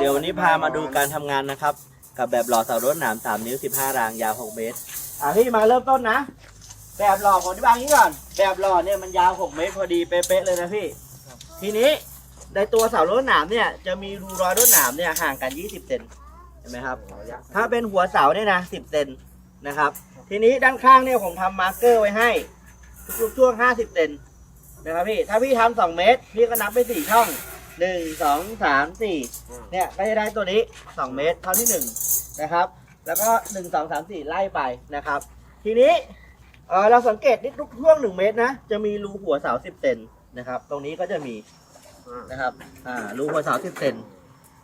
เดี๋ยววันนี้พามาดูการทำงานนะครับ กับแบบหล่อเสารถหนาม 3 นิ้ว 15 รางยาว 6 เมตร อะพี่มาเริ่มต้นนะ แบบหล่อของที่บางนี้ก่อน แบบหล่อเนี่ยมันยาว 6 เมตร พอดีเป๊ะๆเลยนะพี่ ทีนี้ในตัวเสารถหนามเนี่ยจะมีรูรอยรถหนามเนี่ยห่างกัน 20 เซนเห็นไหมครับ ถ้าเป็นหัวเสาเนี่ยนะ 10 เซนนะครับ ทีนี้ด้านข้างเนี่ยผมทำมาร์กเกอร์ไว้ให้ทุกๆช่วง 50 เซนนะครับพี่ ถ้าพี่ทำ2เมตรพี่ก็นับไป4ช่อง 1 2 3 4เนี่ยก็จะได้ตัวนี้2เมตรเท่าที่1นะครับ แล้วก็1 2 3 4ไล่ไปนะครับ ทีนี้เออเราสังเกตนิดทุกช่วง1เมตรนะจะมีรูหัวเสา10เซนนะครับ ตรงนี้ก็จะมีนะครับอ่ารูหัวเสา10เซน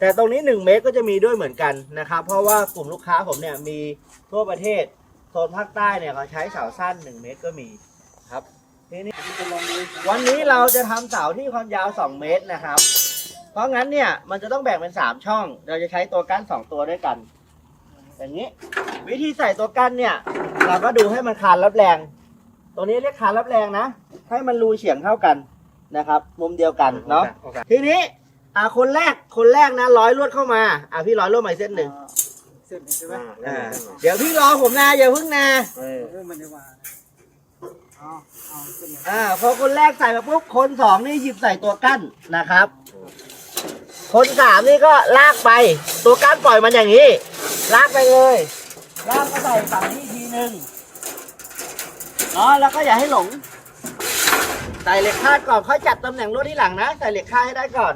แต่ตรงนี้ 1 เมตรก็จะมีด้วยเหมือนกันนะครับ เพราะว่ากลุ่มลูกค้าผมเนี่ยมีทั่วประเทศโซนภาคใต้เนี่ยเขาใช้เสาสั้น 1 เมตรก็มีครับ ทีนี้วันนี้เราจะทำเสาที่ความยาว 2 เมตรนะครับ เพราะงั้นเนี่ยมันจะต้องแบ่งเป็น 3 ช่อง เราจะใช้ตัวกั้น2 ตัวด้วยกัน อย่างนี้ วิธีใส่ตัวกั้นเนี่ย เราก็ดูให้มันคานรับแรงตัวนี้เรียกคานรับแรงนะ ให้มันรูเฉียงเท่ากันนะครับ มุมเดียวกันเนาะ ทีนี้อ่าคนแรก คนแรกนะร้อยลวดเข้ามา อ่าพี่ร้อยลวดมาอีกเส้นหนึ่งเส้นใช่ไหมอ่าเดี๋ยวพี่รอผมนะอย่าเพิ่งนะเออมันจะว่าเอาเอาเส้น อ่าพอคนแรกใส่มาปุ๊บคนสองนี่หยิบใส่ตัวกั้นนะครับ คนสามนี่ก็ลากไป ตัวกั้นปล่อยมันอย่างนี้ ลากไปเลย ลากมาใส่ฝั่งนี้ทีหนึ่งเนาะแล้วก็อย่าให้หลง ใส่เหล็กคาดก่อนค่อยจัดตำแหน่งรถที่หลังนะ ใส่เหล็กคาดให้ได้ก่อน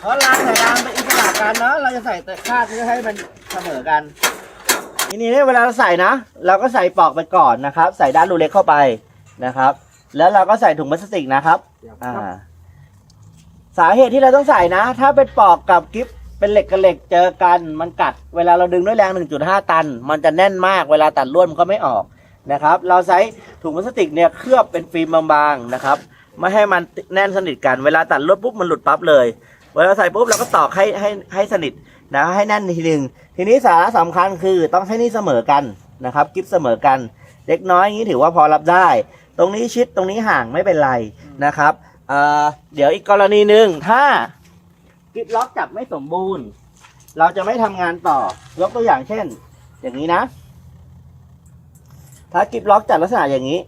เพราะรางใส่รางเป็นอิสระกันเนาะเราจะใส่แต่คาดเพื่อให้มันเสมอกัน ทีนี้เนี่ยเวลาเราใส่นะ เราก็ใส่ปลอกไปก่อนนะครับ ใส่ด้านรูเล็กเข้าไปนะครับ แล้วเราก็ใส่ถุงพลาสติกนะครับอ่าสาเหตุที่เราต้องใส่นะ ถ้าเป็นปลอกกับกิฟเป็นเหล็กกับเหล็กเจอกัน มันกัด เวลาเราดึงด้วยแรง 1.5 ตัน มันจะแน่นมาก เวลาตัดลวดมันก็ไม่ออกนะครับ เราใช้ถุงพลาสติกเนี่ยเคลือบเป็นฟิล์มบางๆนะครับ ไม่ให้มันแน่นสนิทกัน เวลาตัดลวดปุ๊บมันหลุดปั๊บเลย เวลาใส่ปุ๊บเราก็ตอกให้ให้ให้สนิท นะให้แน่นทีหนึ่งทีนี้สาระสำคัญคือต้องให้นี่เสมอกันนะครับกิฟเสมอกัน เล็กน้อยอย่างนี้ถือว่าพอรับได้ ตรงนี้ชิดตรงนี้ห่างไม่เป็นไรนะครับเอ่อเดี๋ยวอีกกรณีหนึ่งถ้ากิฟล็อกจับไม่สมบูรณ์ เราจะไม่ทำงานต่อยกตัวอย่างเช่น อย่างนี้นะ ถ้ากิฟล็อกจัดลักษณะอย่างนี้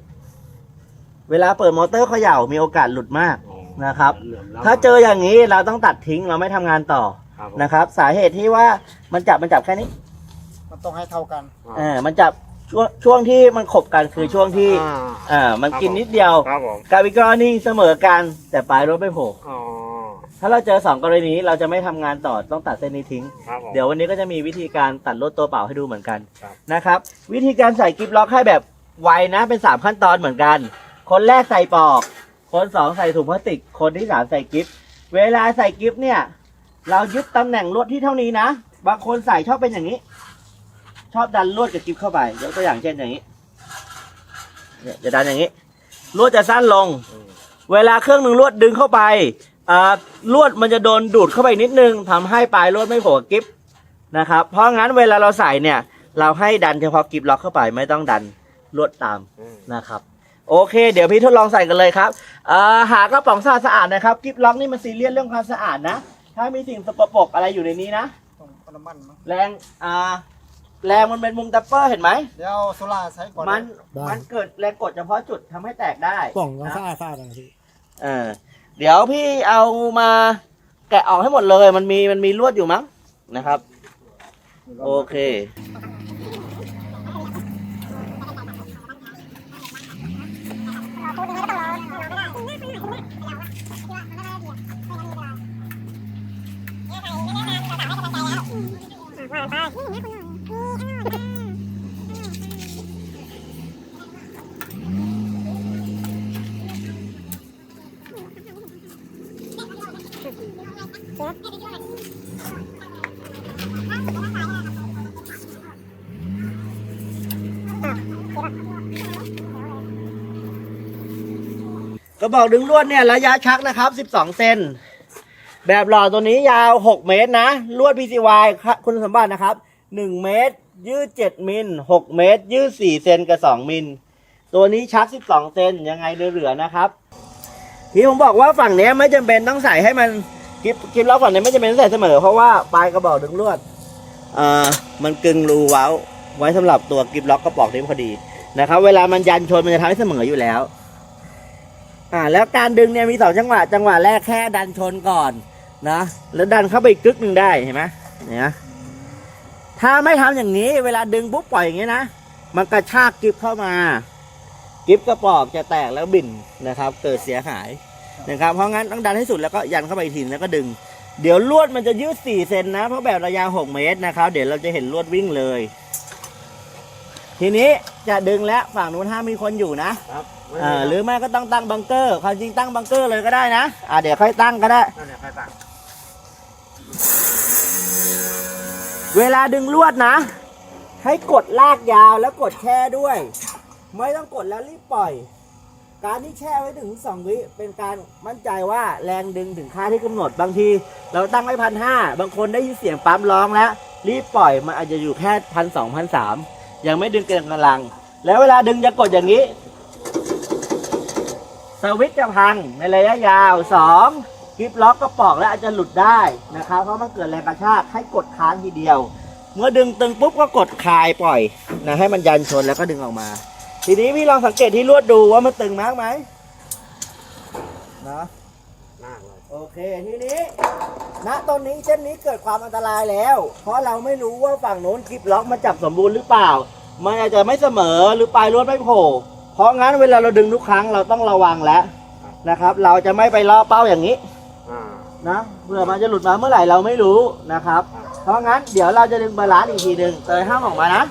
เวลาเปิดมอเตอร์เขย่ามีโอกาสหลุดมากนะครับ ถ้าเจออย่างนี้เราต้องตัดทิ้งเราไม่ทำงานต่อ นะครับ สาเหตุที่ว่ามันจับมันจับแค่นี้ มันต้องให้เท่ากันเออมันจับช่วงช่วงที่มันขบกันคือช่วงที่อ่า มันกินนิดเดียวครับผมกับอีกกรณีเสมอกันแต่ปลายรถไม่โผล่อ๋อถ้าเราเจอสองกรณีนี้เราจะไม่ทำงานต่อต้องตัดเส้นนี้ทิ้ง ครับผม เดี๋ยววันนี้ก็จะมีวิธีการตัดรถตัวเปล่าให้ดูเหมือนกันครับ นะครับ วิธีการใส่กิฟล็อกให้แบบไวนะเป็นสามขั้นตอนเหมือนกัน คนแรกใส่ปลอก คนสองใส่ถุงพลาสติก คนที่สามใส่กิฟเวลาใส่กิฟเนี่ย เรายึดตำแหน่งลวดที่เท่านี้นะ บางคนใส่ชอบเป็นอย่างนี้ ชอบดันลวดกับกิฟเข้าไปยกตัวอย่างเช่นอย่างนี้เนี่ยจะดันอย่างนี้ ลวดจะสั้นลง เวลาเครื่องหนึ่งลวดดึงเข้าไปอ่าลวดมันจะโดนดูดเข้าไปนิดนึงทำให้ปลายลวดไม่โผล่กับกิฟนะครับ เพราะงั้นเวลาเราใส่เนี่ย เราให้ดันเฉพาะกิฟล็อกเข้าไปไม่ต้องดันลวดตามมนะครับโอเค เดี๋ยวพี่ทดลองใส่กันเลยครับอ่าหากระป๋องสะอาดสะอาดนะครับกิฟล็อกนี่มันซีเรียสเรื่องความสะอาดนะ ถ้ามีสิ่งสกปรกอะไรอยู่ในนี้นะต้องเอาน้ำมันมั้งแรงอ่าแรงมันเป็นมุมตัปเปอร์เห็นไหม เดี๋ยวเอาโซล่าใช้ก่อนมันได้ มันเกิดแรงกดเฉพาะจุดทำให้แตกได้กล่องต้องนะสะอาดสะอาดนะพี่เออเดี๋ยวพี่เอามาแกะออกให้หมดเลย มันมีมันมีลวดอยู่มั้งนะครับ โอเค กระบอกดึงลวดเนี่ยระยะชักนะครับ 12 เซน แบบหล่อตัวนี้ยาว 6 เมตรนะ ลวด PCY คุณสมบัตินะครับ 1 เมตร ยืด 7 มิล 6 เมตร ยืด 4 เซนกับ 2 มิล ตัวนี้ชัก 12 เซนยังไงเหลือๆนะครับ ที่ผมบอกว่าฝั่งนี้ไม่จำเป็นต้องใส่ให้มันกิบกิบล็อกฝั่งนี้ไม่จำเป็นต้องใส่เสมอ เพราะว่าปลายกระบอกดึงลวดเอ่อมันกึงรูเว้าไว้สำหรับตัวกิบล็อกกระบอกนี้พอดีนะครับ เวลามันยันชนมันจะทำให้เสมออยู่แล้ว อ่าแล้วการดึงเนี่ยมีสองจังหวะ จังหวะแรกแค่ดันชนก่อนนะแล้วดันเข้าไปอีกกึกหนึ่งได้เห็นไหมเนี่ยถ้าไม่ทำอย่างนี้ เวลาดึงปุ๊บปล่อยอย่างนี้นะมันกระชากกิบเข้ามากิฟกระปอกจะแตกแล้วบิ่นนะครับ เกิดเสียหายนะครับเพราะงั้นต้องดันให้สุดแล้วก็ยันเข้าไปอีกทีแล้วก็ดึง เดี๋ยวลวดมันจะยืด4เซนนะ เพราะแบบระยะ6เมตรนะครับ เดี๋ยวเราจะเห็นลวดวิ่งเลย ทีนี้จะดึงแล้วฝั่งนู้นห้ามมีคนอยู่นะครับ อหรือไม่ก็ต้องตั้งบังเกอร์ความจริงตั้งบังเกอร์เลยก็ได้นะอ่าเดี๋ยวค่อยตั้งก็ได้ นั่นแหละใครสั่งเวลาดึงลวดนะ ให้กดลากยาวแล้วกดแช่ด้วย ไม่ต้องกดแล้วรีบปล่อย การที่แช่ไว้ถึงสองวิเป็นการมั่นใจว่าแรงดึงถึงค่าที่กำหนดบางที เราตั้งไว้พันห้าบางคนได้ยินเสียงปั๊มร้องแล้ว รีบปล่อยมันอาจจะอยู่แค่พันสองพันสามยังไม่ดึงเกินกำลัง แล้วเวลาดึงจะกดอย่างนี้ สวิตช์จะพังในระยะยาวสองกริปล็อกก็ปอกแล้วอาจจะหลุดได้นะครับเพราะมันเกิดแรงกระชากให้กดค้างทีเดียว เมื่อดึงตึงปุ๊บก็กดคลายปล่อยนะให้มันยันชนแล้วก็ดึงออกมา ทีนี้พี่ลองสังเกตที่ลวดดูว่ามันตึงมากไหมนะมากเลยโอเคทีนี้ณตอนนี้เส้นนี้เกิดความอันตรายแล้ว เพราะเราไม่รู้ว่าฝั่งโน้นคลิปล็อกมาจับสมบูรณ์หรือเปล่า มันอาจจะไม่เสมอหรือปลายลวดไม่โผล่ เพราะงั้นเวลาเราดึงทุกครั้งเราต้องระวังแล้วนะครับ เราจะไม่ไปล่อเป้าอย่างนี้อ่านะเผื่อมันจะหลุดมาเมื่อไหร่เราไม่รู้นะครับ เพราะงั้นเดี๋ยวเราจะดึงบาลานซ์อีกทีหนึ่งเตยห้ามออกมานะ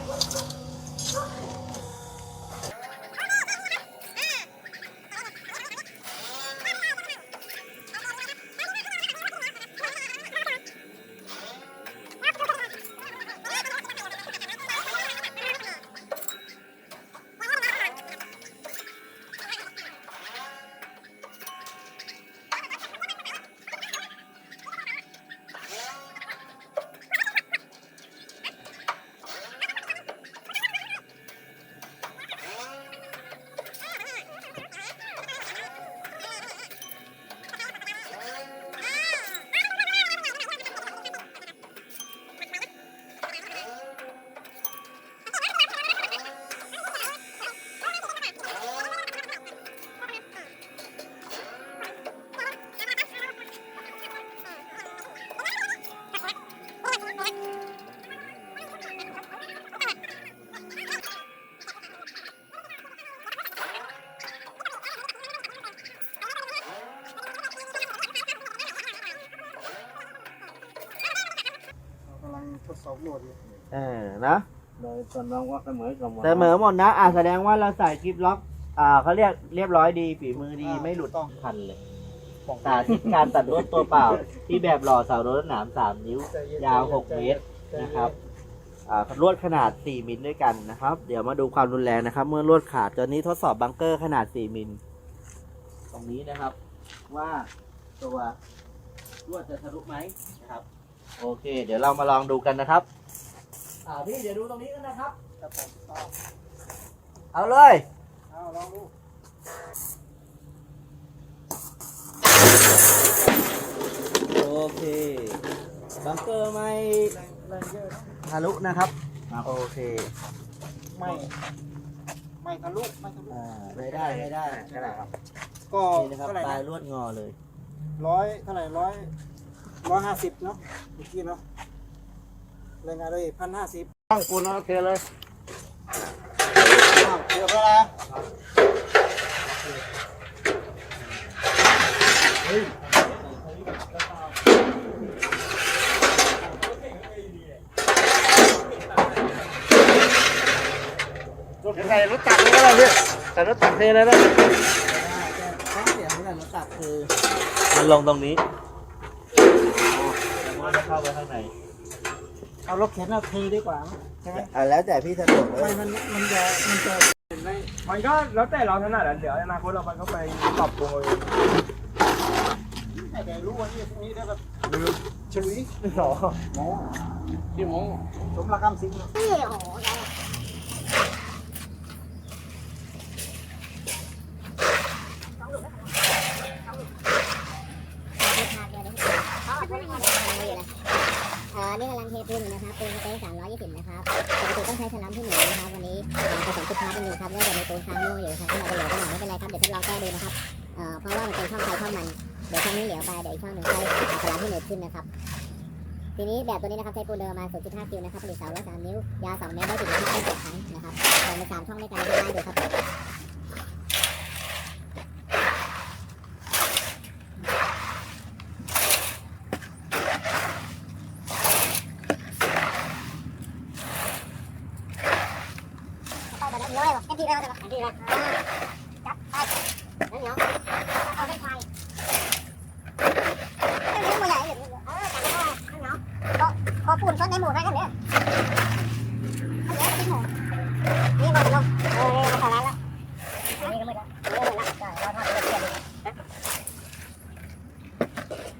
สอบโหลดอยู่เออนะโดยตอนน้องว่าเสมอกับหมดเสมอหมดนะอ่าแสดงว่าเราใส่คลิปล็อก อ่าเขาเรียกเรียบร้อยดีฝีมือดีไม่หลุดพันเลยสาธิตการตัดลวดตัวเปล่า ที่แบบหล่อเสารถหนามสามนิ้ว ยาว6เมตรนะครับอ่าลวดขนาด 4 มิลด้วยกันนะครับ เดี๋ยวมาดูความรุนแรงนะครับ เมื่อลวดขาดตอนนี้ทดสอบบังเกอร์ขนาด 4 มิล ตรงนี้นะครับ ว่าตัวลวดจะทะลุไหมนะครับ โอเค เดี๋ยวเรามาลองดูกันนะครับ อ่าพี่เดี๋ยวดูตรงนี้กันนะครับ ครับผมเอาเอาเลย เอาลองดูโอเคบังเกอร์ไม่แรงแรงเยอะนะทะลุนะครับ โอเคไม่ไม่ทะลุไม่ทะลุ อ่าไม่ได้ไม่ได้ก็ได้ครับก็นี่นะครับเท่าไหร่ปลายนะลวดงอเลยร้อยเท่าไหร่ร้อย ร้อยห้าสิบเนาะเมื่อกี้เนาะรายงานเลยพันห้าสิบตั้งปูนโอเคเลยเดี๋ยวเวลาใส่รถตักเลยก็ได้พี่ใส่รถตักเทเลยนะต้องเสียงเหมือนกันรถตักคือมันลงตรงนี้แล้ว มัจะเข้าไปข้างใน เอารถเข็นเอาเทดีกว่าใช่ไหมอะแล้วแต่พี่สะดวกเลไม่ยมันมันจะมันจะมันก็แล้วแต่เราถนัดอะเดี๋ยวอนาคตเรามันก็ไปปรับปรุงเองแต่รู้ว่านี่พรุ่นี้ได้แบบชลุยหรอโมพี่หมสมรักคำสิงห์เที่ยวนะ นะอ่อนี่กำลังเทปูนอยู่นะครับปูนสเปซสามร้อยยี่สิบนะครับปกติต้องใช้สลัมที่หนึ่งนะครับวันนี้ผสมชุดพาร์ทกันอยู่ครับเนื่องจากมีปูนค้างโม่อยู่ครับที่เราจะเหลวไปหน่อยไม่เป็นไรครับเดี๋ยวทดลองแก้ดูนะครับเอ่อเพราะว่ามันเป็นช่องใครช่องมันเดี๋ยวช่องนี้เหลวไปเดี๋ยวอีกช่องหนึ่งใช้สลัมที่เหนืดขึ้นนะครับทีนี้แบบตัวนี้นะครับใช้ปูนเดิมประมา0.5คิวนะครับผลิตเสาละ3นิ้วยาว2เมตรได้ถึง5ต้นต่อครั้งนะครับแบ่งเป็น3ช่องด้วยกันดูได้ดูครับ ไปแบบ นี้เลยเต็มที่แล้วแต่เต็มที่แล้วจับไปนั่นเหรอเอาไปไฟไม่รู้มาใหญ่เลยเออจับได้นั่นเหรอพอปูนต้นในหมู่ได้กันเนี่ยเอาเดี๋ยวกินหมูนี่มันลงเออมันขนาดแล้วนี่ก็ไม่ได้ไม่ได้ละก็เราทอดเพื่อนเลย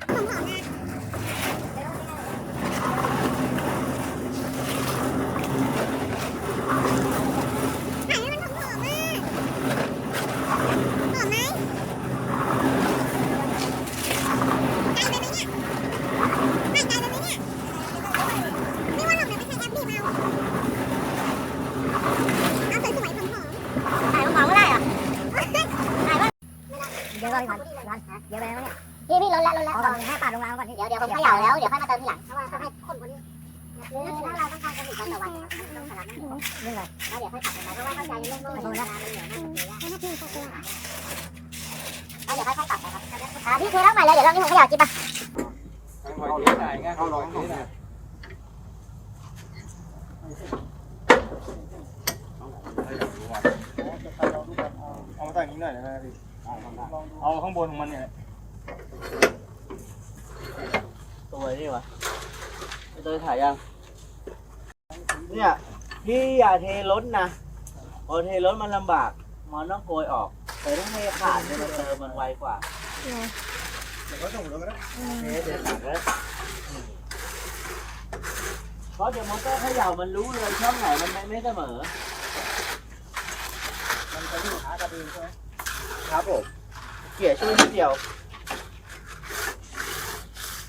หอมหอมนะ ไหนมันหอมหอมอะหอมไหมไกลไปไหมเนี่ยไม่ไกลไปไหมเนี่ยไม่ว่าหอมนะไปใช้แอปบีบเอาเอาสวยๆหอมๆถ่ายหอมๆก็ได้เหรอถ่ายว่า เดี๋ยวก่อนก่อนก่อนเดี๋ยวไปแล้วเนี่ยพี่พี่ลดแล้วลดแล้วก่อนให้ปาดลงมาก่อนเดี๋ยวเดี๋ยวผมเขย่าแล้วเดี๋ยวค่อยมาเติมทีหลังเพราะว่าต้องให้คนคนนี้หรือถ้าเราต้องการจะหยุดวันต่อวันต้องสลับนั่นนี่เลยแล้วเดี๋ยวค่อยตัดลงไปเพราะว่าเข้าใจเรื่องโม่โม่นะมันเหนียวมากเลยแล้วพี่ก็คือแล้วเดี๋ยวค่อยๆตัดนะครับอ่าพี่เทแล้วใหม่เลยเดี๋ยวรอบนี้ผมขยับกินป่ะเข้าร้องที่ไหนเอามาใส่นี้หน่อยนะครับพี่ เอาข้างบนของมันเนี่ยตัวนี่วะไอ้ตัวถ่ายยัง เนี่ยพี่อย่าเทล้นนะพอเทล้นมันลำบาก มันต้องโกยออก แต่ถ้าเทขาดเนี่ยมันเติมมันไวกว่าเดี๋ยวก็ส่งแล้วก็ได้เทเทขาดแล้วเพราะเดี๋ยวมอเตอร์เขย่ามันรู้เลยช่องไหนมันไม่ไม่เสมอ มันจะอยู่หากระดิ่งใช่ไหม ครับผมเกี่ยช่วยนิดเดียว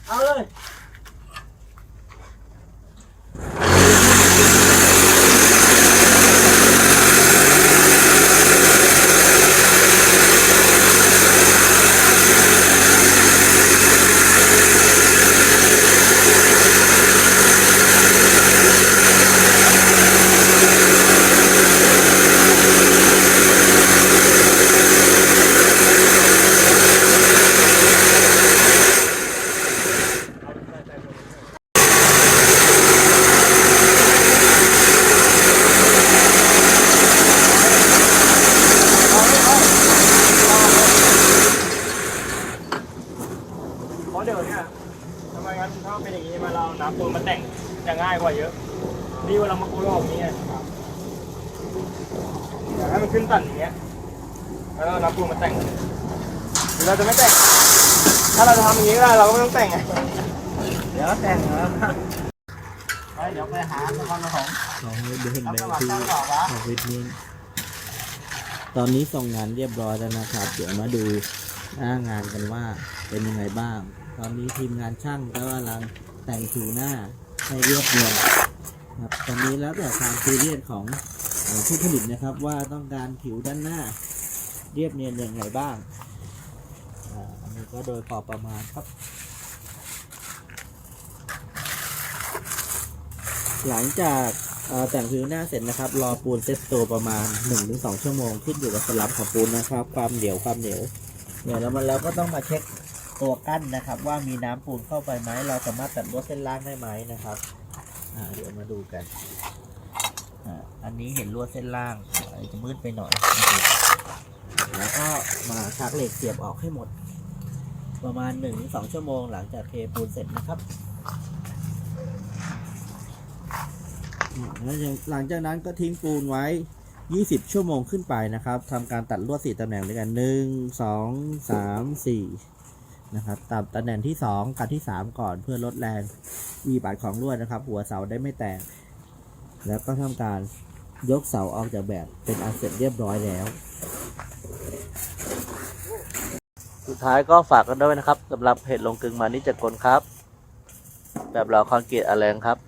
เอาเลย เพราะเดี๋ยวเนี่ยทำไมงั้นถ้าเป็นอย่างนี้มาเราน้ำปูนมาแต่งจะง่ายกว่าเยอะ ดีกว่าเรามาปูนออกนี้อยากให้มันขึ้นตันอย่างเงี้ย แล้วเราปูมาแต่งหรือเราจะไม่แต่ง ถ้าเราจะทำอย่างนี้ก็ได้เราก็ไม่ต้องแต่งไง เดี๋ยวแต่งแล้วไปเดี๋ยวไปหาสมบัติของเราเดินรับไปสมัครที่ชอวะออฟฟิศนี้ตอนนี้ส่งงานเรียบร้อยแล้วนะครับ เดี๋ยวมาดูหน้างานกันว่าเป็นยังไงบ้าง ตอนนี้ทีมงานช่างก็กำลังแต่งผิวหน้าให้เรียบเนียน ครับตอนนี้แล้วแต่ความซีเรียสของผู้ผลิตนะครับ ว่าต้องการผิวด้านหน้า เรียบเนียนอย่างไรบ้างอันนี้ก็โดยพอประมาณครับ หลังจากแต่งผิวหน้าเสร็จนะครับ รอปูนเซ็ตตัวประมาณ 1-2 ชั่วโมงขึ้นอยู่กับสลับของปูนนะครับ ความเหนียวความเหนียวเนี่ยแล้วมันแล้วก็ต้องมาเช็คตัวกั้นนะครับ ว่ามีน้ำปูนเข้าไปไหมเราสามารถตัดลวดเส้นล่างได้ไหมนะครับ เดี๋ยวมาดูกันอ่าอันนี้เห็นลวดเส้นล่างอาจจะมืดไปหน่อย แล้วก็มาชักเหล็กเสียบออกให้หมด ประมาณ1-2ชั่วโมงหลังจากเทปูนเสร็จนะครับแล้วหลังจากนั้นก็ทิ้งปูนไว้ 20 ชั่วโมงขึ้นไปนะครับทำการตัดลวดสี่ตำแหน่งด้วยกัน 1 2 3 4 นะครับตัดตำแหน่งที่ 2 กับที่ 3 ก่อนเพื่อลดแรงวีบาดของลวดนะครับ หัวเสาได้ไม่แตก แล้วก็ทำการยกเสาออกจากแบบเป็นอันเสร็จเรียบร้อยแล้ว สุดท้ายก็ฝากกันด้วยนะครับสำหรับเพจลงกึงมานิจกลครับ แบบหล่อคอนกรีตอะไรครับ